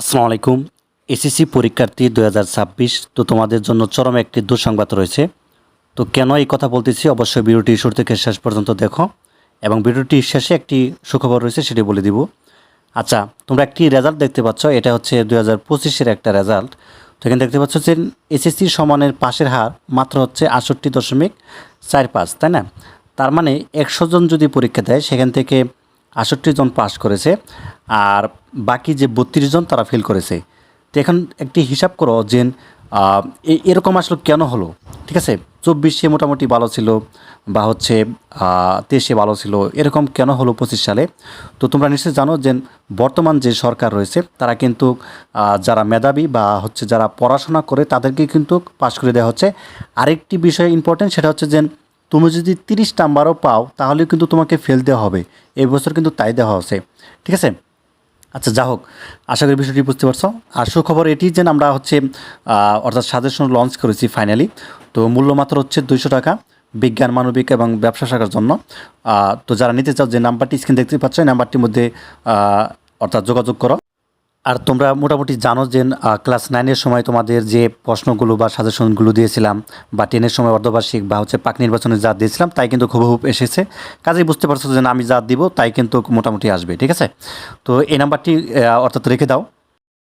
আসসালামু আলাইকুম। এসএসসি পরীক্ষার্থী দু হাজার ছাব্বিশ, তো তোমাদের জন্য চরম একটি দুঃসংবাদ রয়েছে। তো কেন এই কথা বলতেছি? অবশ্যই ভিডিওটি শুরু থেকে শেষ পর্যন্ত দেখো এবং ভিডিওটির শেষে একটি সুখবর রয়েছে, সেটি বলে দিব। আচ্ছা তোমরা একটি রেজাল্ট দেখতে পাচ্ছ, এটা হচ্ছে দু হাজার পঁচিশের একটা রেজাল্ট তো এখানে দেখতে পাচ্ছ যে এসএসসি সমানের পাশের হার মাত্র হচ্ছে আটষট্টি দশমিক চার পাঁচ, তাই না? তার মানে একশো জন যদি পরীক্ষা দেয়, সেখান থেকে আটষট্টি জন পাস করেছে, আর বাকি যে বত্রিশ জন তারা ফেল করেছে। তো এখন একটি হিসাব করো যে এরকম আসলে কেন হলো? ঠিক আছে, চব্বিশে মোটামুটি ভালো ছিল, বা হচ্ছে তেইশে ভালো ছিল, এরকম কেন হলো পঁচিশ সালে? তো তোমরা নিশ্চয়ই জানো যে, বর্তমান যে সরকার রয়েছে, তারা কিন্তু যারা মেধাবী বা হচ্ছে যারা পড়াশোনা করে, তাদেরকে কিন্তু পাশ করে দেওয়া হচ্ছে। আরেকটি বিষয় ইম্পর্টেন্ট সেটা হচ্ছে যে তুমি যদি তিরিশ নাম্বারও পাও তাহলে কিন্তু তোমাকে ফেল দেওয়া হবে। এই বছর কিন্তু তাই দেওয়া হচ্ছে ঠিক আছে? আচ্ছা যা হোক, আশা করি বিষয়টি বুঝতে পারছ। আর সুখবর এটি যে আমরা হচ্ছে অর্থাৎ সাজেশন লঞ্চ করেছি ফাইনালি তো মূল্য মাত্র হচ্ছে দুইশো টাকা বিজ্ঞান, মানবিক এবং ব্যবসা শাখার জন্য। তো যারা নিতে চাও, যে নাম্বারটি স্ক্রিন দেখতে পাচ্ছ, এই নাম্বারটির মধ্যে অর্থাৎ যোগাযোগ করো। আর তোমরা মোটামুটি জানো যে ক্লাস নাইনের সময় তোমাদের যে প্রশ্নগুলো বা সাজেশনগুলো দিয়েছিলাম, বা টেনের সময় অর্ধবার্ষিক বা হচ্ছে পাক নির্বাচনে যা দিয়েছিলাম, তাই কিন্তু খুব এসেছে। কাজেই বুঝতে পারছ যে আমি যা দিব, তাই কিন্তু মোটামুটি আসবে, ঠিক আছে? তো এই নাম্বারটি অর্থাৎ রেখে দাও।